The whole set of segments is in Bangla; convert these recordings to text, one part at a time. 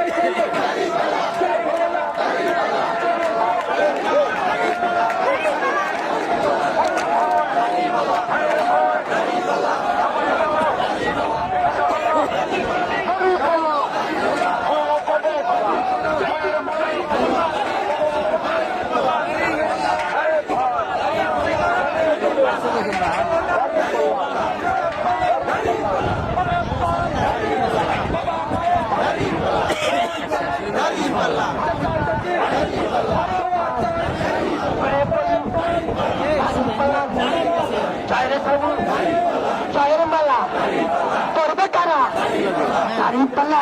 Yeah, yeah, yeah. জয়ের মালা করবে কারা? দাড়ি পাল্লা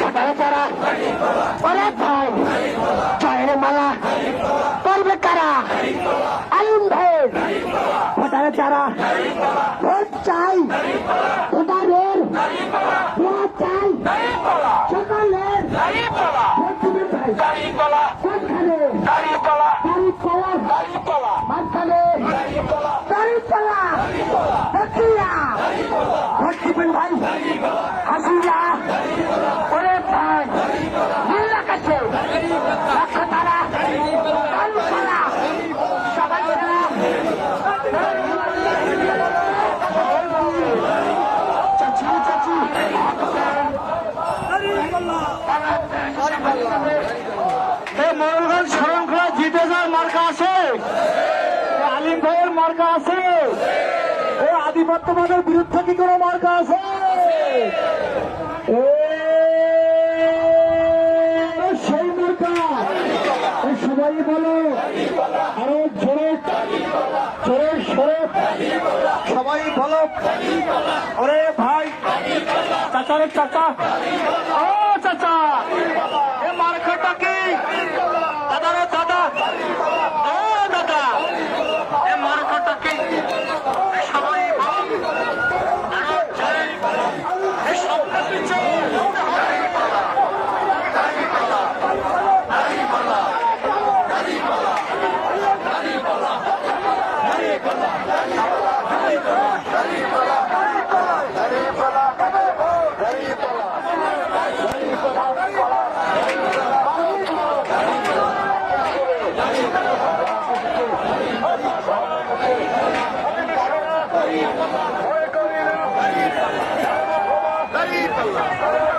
কাটারে কারা ওরে ভাই জয়ের মালা করবে কারা? আলিম ভাই। ভোটারে তারা ভোট চাই, ভোটারের মার্কা আছে। এ আধিপত্যবাদের বিরুদ্ধে কি কোনো মার্কা আছে? সেই মার্কা। সবাই বলো। আরও জোরে। জোরে সরে। সবাই বলো। ওরে ভাই। চাচা রে চাচা। ও চাচা। দাড়ি পাল্লা